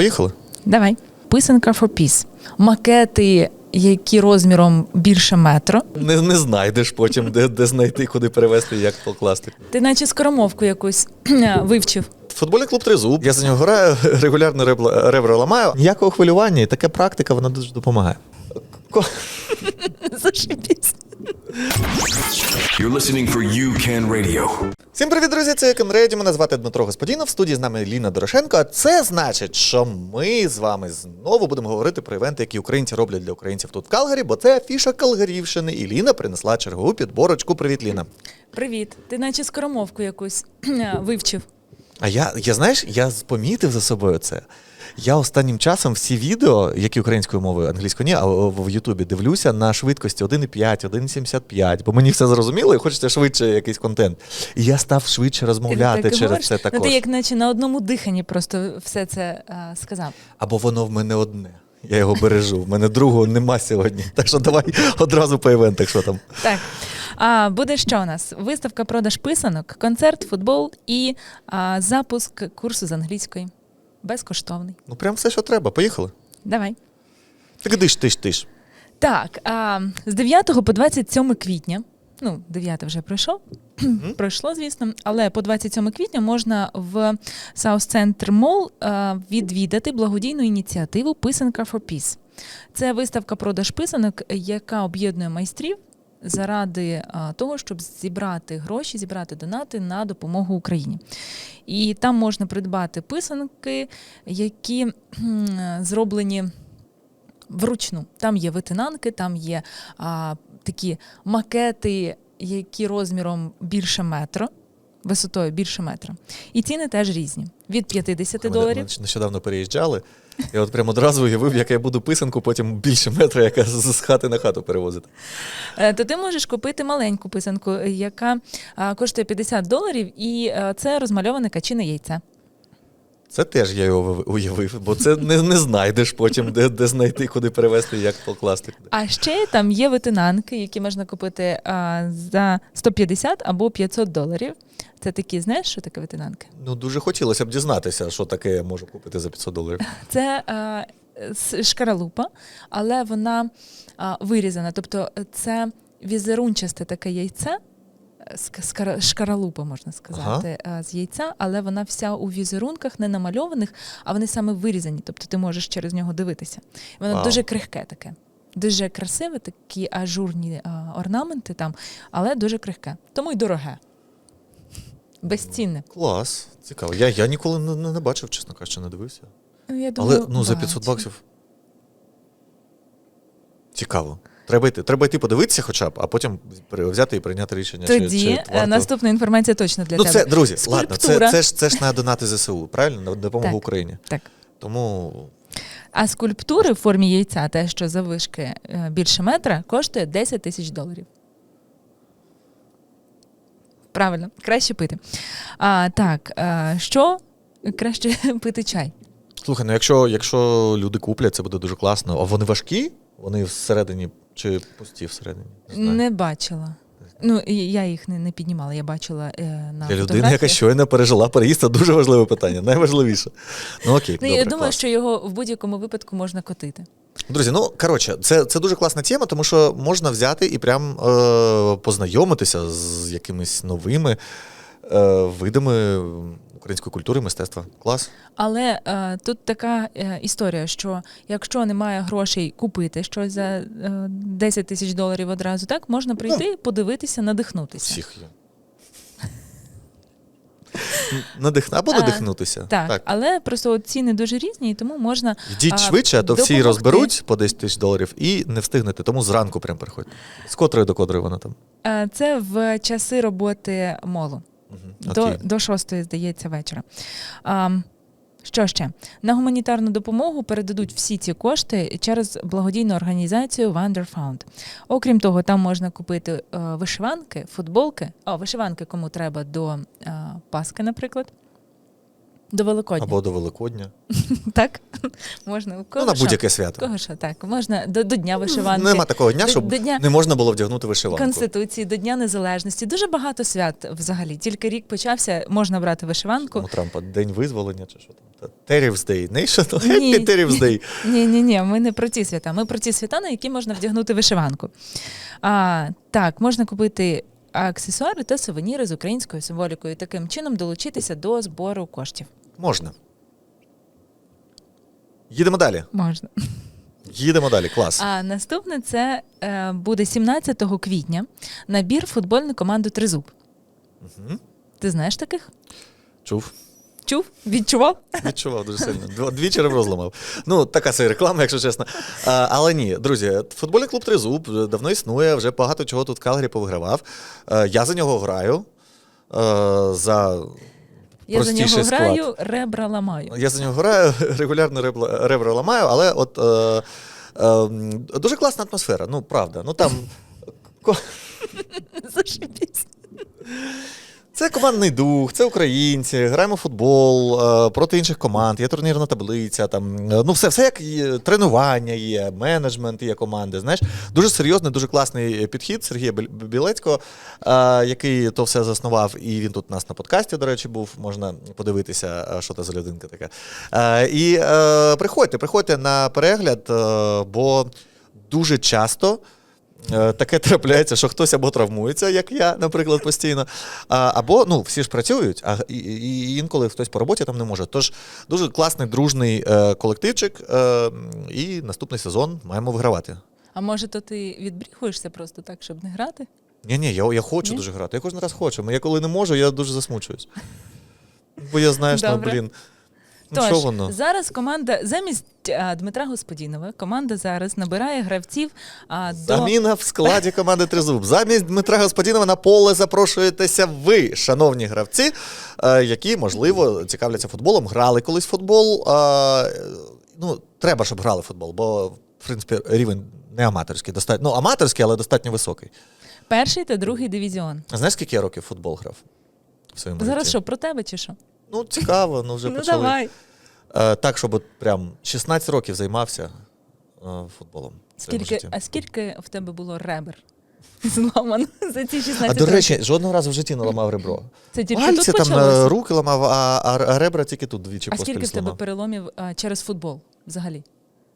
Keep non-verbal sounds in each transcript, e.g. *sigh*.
поїхали? Давай. Писанка for Peace. Макети, які розміром більше метро. Не, не знайдеш потім, де, де знайти, куди перевезти, як покласти. Ти наче скоромовку якусь *clears throat* вивчив. Футбольний клуб Тризуб. Я за нього граю, регулярно ребра ламаю. Ніякого хвилювання, і така практика вона дуже допомагає. *laughs* Зашибісь. You're listening for UCAN Radio. Всім привіт, друзі! Це Конреді. Мене звати Дмитро Господінов. В студії з нами Ліна Дорошенко. А це значить, що ми з вами знову будемо говорити про івенти, які українці роблять для українців тут в Калгарі, бо це афіша Калгарівщини. І Ліна принесла чергову підборочку. Привіт, Ліна. Привіт. Ти наче скоромовку якусь *clears throat* вивчив. А я, я знаєш, я помітив за собою це. Я останнім часом всі відео, які українською мовою, англійською ні, а в Ютубі дивлюся на швидкості 1,5, 1,75, бо мені все зрозуміло і хочеться швидше якийсь контент. І я став швидше розмовляти так і через говориш? це також. Ну, ти як наче на одному диханні просто все це а, сказав. Або воно в мене одне. Я його бережу. В мене другого нема сьогодні. Так що давай одразу по івентах, що там. Так. А, буде що у нас? Виставка продаж писанок, концерт, футбол і а, запуск курсу з англійської. Безкоштовний. Ну, прям все, що треба. Поїхали. Давай. Так диш, тиш, тиш. Так, а, з 9 по 27 квітня, ну, 9 вже пройшов, пройшло, звісно, але по 27 квітня можна в South Center Mall а, відвідати благодійну ініціативу Писанка for Peace. Це виставка продаж писанок, яка об'єднує майстрів заради того, щоб зібрати гроші, зібрати донати на допомогу Україні. І там можна придбати писанки, які зроблені вручну. Там є витинанки, там є а, такі макети, які розміром більше метро, висотою більше метра. І ціни теж різні. Від 50 Ми доларів. нещодавно переїжджали. Я от прямо одразу уявив, як я буду писанку, потім більше метра, яка з хати на хату перевозити. Е, То ти можеш купити маленьку писанку, яка коштує 50 доларів, і е, це розмальоване качине яйце. Це теж я його уявив, бо це не, не знайдеш потім, де, де знайти, куди перевезти, як покласти. А ще там є витинанки, які можна купити а, за 150 або 500 доларів. Це такі, знаєш, що таке витинанки? Ну, дуже хотілося б дізнатися, що таке я можу купити за 500 доларів. *laughs* Це а, шкаралупа, але вона а, вирізана. Тобто це візерунчасте таке яйце. Шкаралупа, можна сказати, а, з яйця, але вона вся у візерунках, не намальованих, а вони саме вирізані. Тобто ти можеш через нього дивитися. Воно Вау. дуже крихке таке. Дуже красиве, такі ажурні а, орнаменти там, але дуже крихке. Тому й дороге. Безцінне. Клас, цікаво. Я, я ніколи не, не, не бачив, чесно кажучи, не дивився. Ну, Я Але ну, за 500 бачу. баксів. Цікаво. Треба йти. Треба йти подивитися хоча б, а потім взяти і прийняти рішення. чи- Тоді чи, е, варто. наступна інформація точно для Ну, тебе. це, друзі, ладно, це, це, ж, це ж на донати ЗСУ, правильно? На допомогу Так. Україні. Так. Тому А скульптури в формі яйця, те, що завишки е, більше метра, коштує 10 тисяч доларів. Правильно, краще пити. А, так, а, що краще *laughs* пити чай? Слухай, ну якщо, якщо люди куплять, це буде дуже класно. А вони важкі? Вони всередині чи пусті всередині? Не знаю. Не бачила. Ну, я їх не, не піднімала, я бачила е, на Для людини, яка щойно пережила переїзд, це дуже важливе питання, найважливіше. Ну окей, Ну, добре, я думаю, клас. що його в будь-якому випадку можна котити. Друзі, ну коротше, це, це дуже класна тема, тому що можна взяти і прям е, познайомитися з якимись новими е, видами української культури, мистецтва. Клас. Але е, тут така е, історія, що якщо немає грошей купити щось за е, 10 тисяч доларів одразу, так можна прийти, подивитися, надихнутися. всіх є. Надихна або надихнутися. Так, але просто от ціни дуже різні, і тому можна Йдіть а, швидше, а то всі допомогти. розберуть по 10 тисяч доларів і не встигнете. Тому зранку прям приходьте. З котрої до котрої вона там. Е, це в часи роботи молу. Угу. До, до шостої, здається, вечора. А, що ще? На гуманітарну допомогу передадуть всі ці кошти через благодійну організацію Wonderfound. Окрім того, там можна купити е, вишиванки, футболки. О, вишиванки кому треба до е, Паски, наприклад. До Великодня. Або до Великодня. *laughs* Так? можна у кого Ну, на будь-яке свято. Кого що? Так, можна до, до Дня вишиванки. Нема такого дня, щоб до Дня не можна було вдягнути вишиванку. Конституції, до Дня Незалежності. Дуже багато свят взагалі. Тільки рік почався, можна брати вишиванку. У Трампа день визволення чи що там. Ні. Happy Day. *laughs* Ні, ні, ні, ми не про ті свята. Ми про ті свята, на які можна вдягнути вишиванку. А, так, можна купити аксесуари та сувеніри з українською символікою. Таким чином долучитися до збору коштів. Можна. Їдемо далі. Можна. Їдемо далі. Клас. А наступне це е, буде 17 квітня набір футбольної команди Тризуб. Мгм. Ти знаєш таких? Чув. Чув? Відчував? Відчував дуже сильно. Двічі ребро зламав. Ну, така це реклама, якщо чесно. А, але ні, друзі, футбольний клуб Тризуб давно існує, вже багато чого тут в Калгарі повигравав. Е, я за нього граю. Е, за Я за нього склад. граю, ребра ламаю. Я за нього граю, *laughs* регулярно ребра, ребра ламаю, але от е, е, дуже класна атмосфера. Ну, правда. Ну там. *laughs* Зашибісь. Це командний дух, це українці, граємо футбол е, проти інших команд, є турнірна таблиця, там е, ну все, все як тренування є, менеджмент є команди. Знаєш, дуже серйозний, дуже класний підхід Сергія Білецького, е, який то все заснував, і він тут у нас на подкасті, до речі, був. Можна подивитися, що це за людинка така. І приходьте, приходьте на перегляд, бо дуже часто. Е, Таке трапляється, що хтось або травмується, як я, наприклад, постійно, або ну всі ж працюють, а і, і інколи хтось по роботі там не може. Тож дуже класний дружний е, колективчик, е, і наступний сезон маємо вигравати. А може, то ти відбріхуєшся просто так, щоб не грати? Ні, ні, я, я хочу Ні? дуже грати. Я кожен раз хочу. Я коли не можу, я дуже засмучуюсь. Бо я знаєш, ну, Добре. блін. Ну, Тож, що воно? зараз команда замість а, Дмитра Господінова, команда зараз набирає гравців а, до Заміна в складі команди Тризуб. Замість Дмитра Господінова на поле запрошуєтеся ви, шановні гравці, е, які, можливо, цікавляться футболом, грали колись в футбол. е, Ну, треба, щоб грали в футбол, бо, в принципі, рівень не аматорський, достатньо, ну, аматорський, але достатньо високий. перший та другий дивізіон. А Знаєш, скільки я років футбол грав? В своєму Зараз житті? що, про тебе чи що? Ну, цікаво, ну вже ну почали. давай. Е, так, щоб от прям 16 років займався е, футболом. в своєму Скільки, житті. а скільки в тебе було ребер *laughs* зламано за ці 16 А до років? речі, жодного разу в житті не ламав ребро. це тільки Пальці тут там почалося? е, руки ламав, а, а, а ребра тільки тут двічі А поспіль скільки в тебе зламав. переломів а, через футбол взагалі?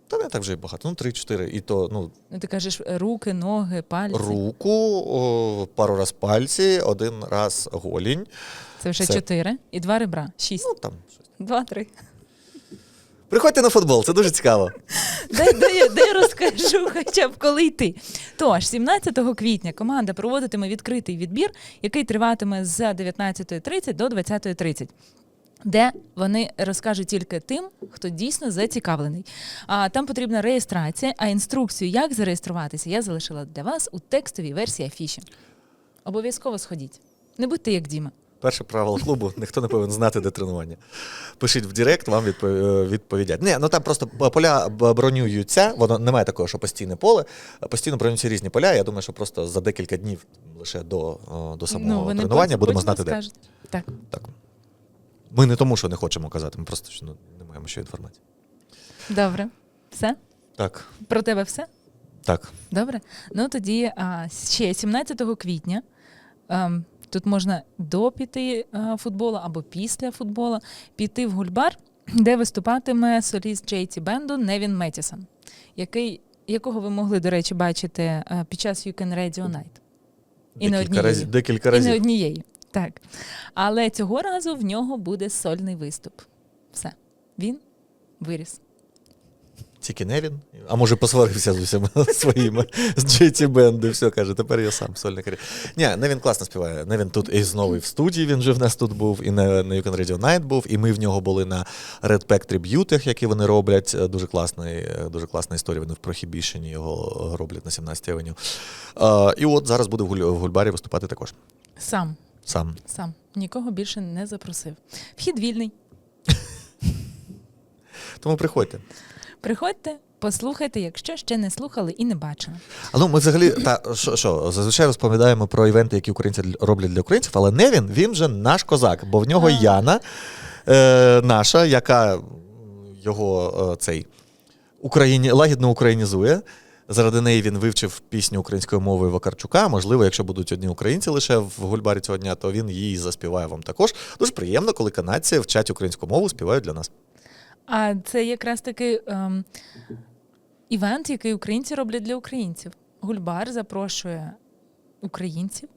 Та не так вже і багато. Ну, 3-4. І то, ну, Ну, ти кажеш руки, ноги, пальці. руку, о, пару раз пальці, один раз голінь. Це вже Це- чотири і два ребра. Шість. Ну, там щось. Два-три. Приходьте на футбол, це дуже цікаво. Дай, дай, дай розкажу хоча б коли йти. Тож, 17 квітня команда проводитиме відкритий відбір, який триватиме з 19.30 до 20.30. Де вони розкажуть тільки тим, хто дійсно зацікавлений. А там потрібна реєстрація, а інструкцію, як зареєструватися, я залишила для вас у текстовій версії афіші. Обов'язково сходіть. Не будьте як Діма. Перше правило клубу ніхто не повинен знати, де тренування. Пишіть в Директ, вам е, відповідять. Ні, ну там просто поля бронюються, воно немає такого, що постійне поле. Постійно бронюються різні поля. Я думаю, що просто за декілька днів лише до, до самого Ну, тренування будемо знати, де. Так. Так. Ми не тому, що не хочемо казати, ми просто що, ну, не маємо ще інформації. Добре. Все? Так, Про тебе все? так. Добре. Ну тоді а, ще 17 квітня. ем, тут можна до піти а, футболу або після футболу піти в гульбар, де виступатиме соліст Джейті Бенду Невін Метісон, який, якого ви могли, до речі, бачити а, під час You Can Radio Night. І не Декілька однієї. разів. Декілька І не однієї. Так. Але цього разу в нього буде сольний виступ. Все. Він виріс. Тільки не він. А може посварився з усіма *laughs* своїми з JT Band, і все каже, тепер я сам сольний кар'єр. Ні, Невін класно співає. Невін тут і знову і в студії він же в нас тут був, і на, на You Can Radio Night був, і ми в нього були на Red Pack триб'ютах, які вони роблять. Е, Дуже класний, е, дуже класна історія. Вони в Прохібішені його роблять на 17 авеню. Е, і от зараз буде в Гульбарі виступати також. Сам. Сам. Сам. Нікого більше не запросив. Вхід вільний. *laughs* Тому приходьте. Приходьте, послухайте, якщо ще не слухали і не бачили. А ну ми взагалі та що, що зазвичай розповідаємо про івенти, які українці роблять для українців, але не він, він же наш козак, бо в нього А. Яна е, наша, яка його е, цей Україні лагідно українізує. Заради неї він вивчив пісню українською мовою Вакарчука. Можливо, якщо будуть одні українці лише в гульбарі цього дня, то він її заспіває вам також. Дуже приємно, коли канадці вчать українську мову, співають для нас. А це якраз таки ем, івент, який українці роблять для українців. Гульбар запрошує українців.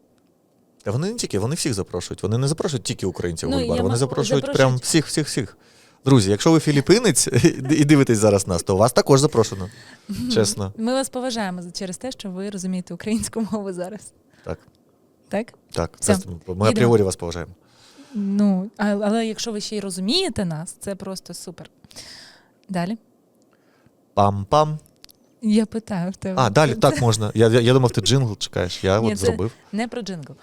Та вони не тільки, вони всіх запрошують. Вони не запрошують тільки українців в Ну, Гульбар, вони ма- запрошують, запрошують- прям всіх, всіх, всіх. Друзі, якщо ви філіппинець *laughs* і дивитесь зараз нас, то вас також запрошено. Чесно. Ми вас поважаємо через те, що ви розумієте українську мову зараз. Так, Так? так. Все. Ми апріорі вас поважаємо. Ну, але якщо ви ще й розумієте нас, це просто супер. Далі. Пам-пам. Я питаю в тебе. А, далі так можна. Я, я, я думав, ти джингл чекаєш. Я Ні, от це- зробив. Не про джингл.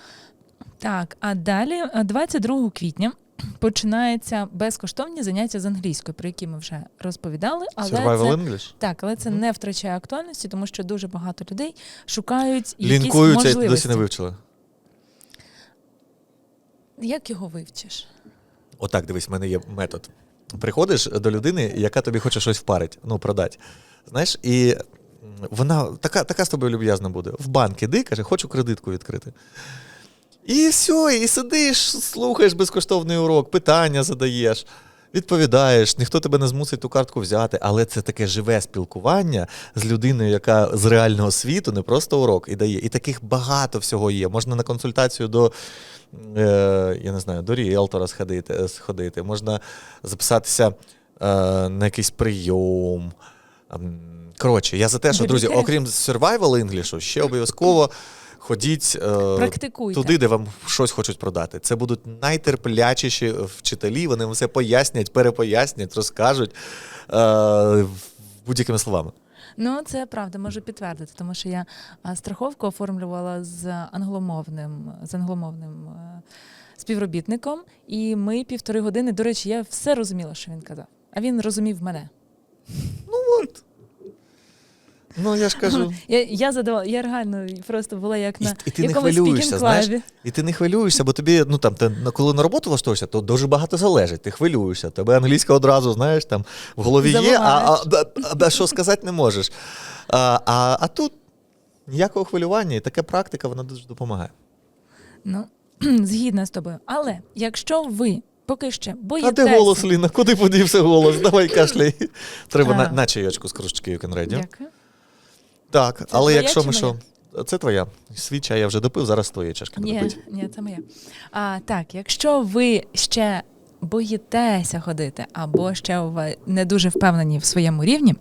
Так, а далі, 22 квітня, починаються безкоштовні заняття з англійської, про які ми вже розповідали. Але Survival це, English? так, але це Мгм. не втрачає актуальності, тому що дуже багато людей шукають якісь Лінкуються, можливості. досі не вивчили. Як його вивчиш? Отак, дивись, в мене є метод. Приходиш до людини, яка тобі хоче щось впарити, ну, продати. Знаєш, і вона така, така з тобою люб'язна буде. В банк іди, каже, хочу кредитку відкрити. І все, і сидиш, слухаєш безкоштовний урок, питання задаєш, відповідаєш, ніхто тебе не змусить ту картку взяти, але це таке живе спілкування з людиною, яка з реального світу, не просто урок і дає. І таких багато всього є. Можна на консультацію до. Е, я не знаю, до ріелтора сходити, сходити, можна записатися е, на якийсь прийом. Ем, Коротше, я за те, що, друзі, окрім survival English, ще обов'язково ходіть е, Практикуйте. туди, де вам щось хочуть продати. Це будуть найтерплячіші вчителі, вони вам все пояснять, перепояснять, розкажуть е, будь-якими словами. Ну, це правда, можу підтвердити, тому що я страховку оформлювала з англомовним, з англомовним е, співробітником, і ми півтори години, до речі, я все розуміла, що він казав. А він розумів мене. Ну от. Ну, я ж кажу. Я, я задавала, я реально просто була як І, на і ти не хвилюєшся, знаєш? І ти не хвилюєшся, бо тобі, ну там, ти, коли на роботу влаштуєшся, то дуже багато залежить. Ти хвилюєшся. Тебе англійська одразу, знаєш, там в голові є, а, а, а, а, а що сказати не можеш. А, а, а тут ніякого хвилювання, і така практика, вона дуже допомагає. Ну, *clears throat* згідна з тобою. Але якщо ви поки ще А боїтеся... де голос, Ліна? Куди подівся голос? Давай кашляй. Треба на, А. на чайочку з кружечки Can Дякую. Так, але твоя якщо чи ми що. моя? Це твоя. Свій чай я вже допив, зараз твої чашки Ні, допить. ні, це моє. А, так, якщо ви ще боїтеся ходити, або ще ви не дуже впевнені в своєму рівні,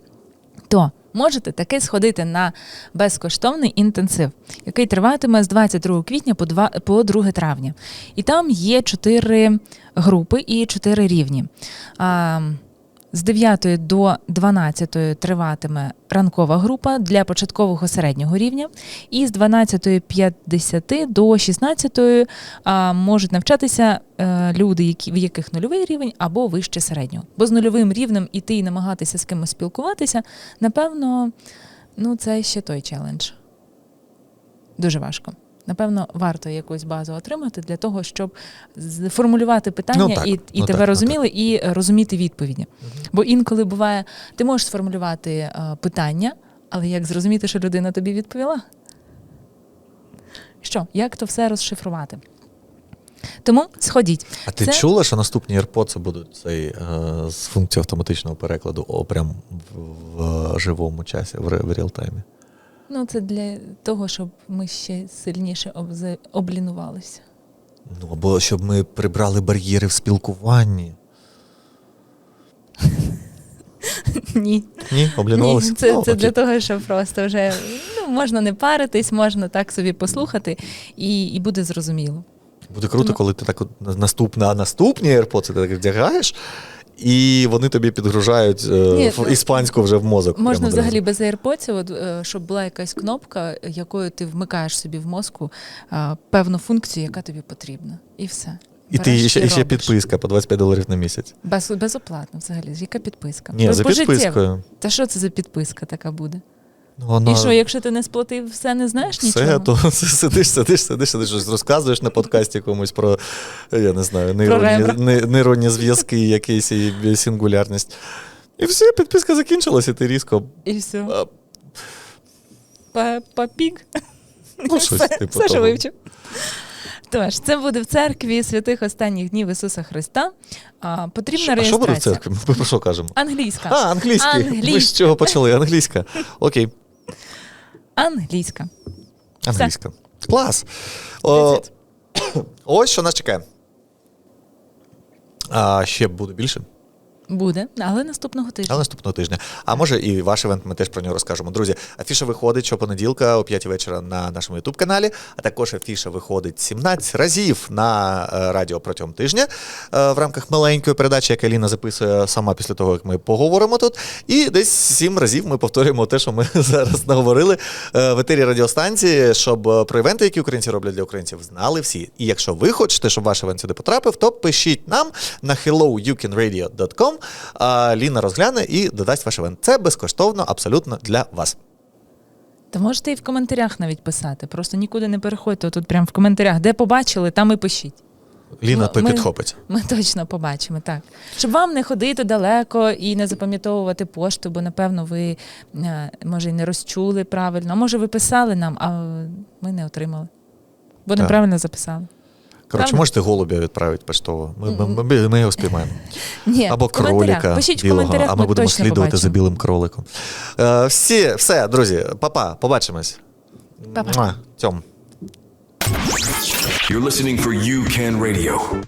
то можете таки сходити на безкоштовний інтенсив, який триватиме з 22 квітня по 2, по 2 травня. І там є чотири групи і чотири рівні. А, з 9 до 12 триватиме ранкова група для початкового середнього рівня, і з 12.50 до 16 можуть навчатися е, люди, які, в яких нульовий рівень або вище середнього. Бо з нульовим рівнем іти і намагатися з кимось спілкуватися, напевно, ну це ще той челендж. Дуже важко. Напевно, варто якусь базу отримати для того, щоб формулювати питання Ну, так. і, і Ну, тебе так, ну, розуміли, і е, розуміти відповіді. Бо інколи буває, ти можеш сформулювати е, питання, але як зрозуміти, що людина тобі відповіла? Що, як то все розшифрувати? Тому сходіть. А ти Це- чула, що наступні AirPods будуть цей, е, з функцією автоматичного перекладу о, прям в, в живому часі, в, в реалтаймі? Ну, це для того, щоб ми ще сильніше облінувалися. Ну, або щоб ми прибрали бар'єри в спілкуванні. *laughs* Ні. Ні, облінувалися? Ні, це, Ну, це для того, щоб просто вже ну, можна не паритись, можна так собі послухати, і, і буде зрозуміло. Буде круто, Тому- коли ти так наступна, а наступні AirPods ти так вдягаєш, і вони тобі підгружають е, Ні, в ну, іспанську вже в мозок. Можна взагалі без AirPods, от, е, щоб була якась кнопка, якою ти вмикаєш собі в мозку а, певну функцію, яка тобі потрібна. І все. І ти Береш і ще, і ще підписка по 25 доларів на місяць. Без, безоплатно взагалі. Яка підписка? Ні, Без за пожиттєво. підпискою. Та що це за підписка така буде? Ну, вона... І що, якщо ти не сплатив, все не знаєш Все, нічого? то *laughs* сидиш, сидиш, сидиш, сидиш, щось розказуєш на подкасті комусь про, я не знаю, нейронні, нейронні зв'язки, якісь і сингулярність. І все, підписка закінчилась, і ти різко. І все. а, Папік. Ну, щось все, типу все, що вивчив. Тож, це буде в церкві святих останніх днів Ісуса Христа. А, потрібна А що буде в церкві? Ми про що кажемо? Англійська. А, англійський. Ми з чого почали? Англійська. Окей. Англійська. Англійська. Клас. О, *coughs* ось що нас чекає. А ще буде більше. Буде, але наступного тижня. Але наступного тижня. А може і ваш івент, ми теж про нього розкажемо. Друзі, афіша виходить щопонеділка о 5 вечора на нашому youtube каналі а також афіша виходить 17 разів на е, радіо протягом тижня е, в рамках маленької передачі, яку Аліна записує сама після того, як ми поговоримо тут. І десь 7 разів ми повторюємо те, що ми *laughs* зараз наговорили е, в етері радіостанції, щоб про івенти, які українці роблять для українців, знали всі. І якщо ви хочете, щоб ваш івент сюди потрапив, то пишіть нам на helloyoucanradio.com. А Ліна розгляне і додасть ваш івент. Це безкоштовно, абсолютно для вас. Та можете і в коментарях навіть писати. Просто нікуди не переходьте. Тут прямо в коментарях, де побачили, там і пишіть. Ліна Ми- ми- підхопить. Ми точно побачимо, так. Щоб вам не ходити далеко і не запам'ятовувати пошту, бо, напевно, ви е, може і не розчули правильно. А може, ви писали нам, а ми не отримали. Бо неправильно записали. Коротше, можете голубя відправити поштово. Ми, ми, ми, ми його спіймаємо. Ні, Або в кролика білого, а ми будемо точно слідувати за білим кроликом. Е, всі, все, друзі, папа, побачимось. Па-па. Тьом. You're listening for You Can Radio.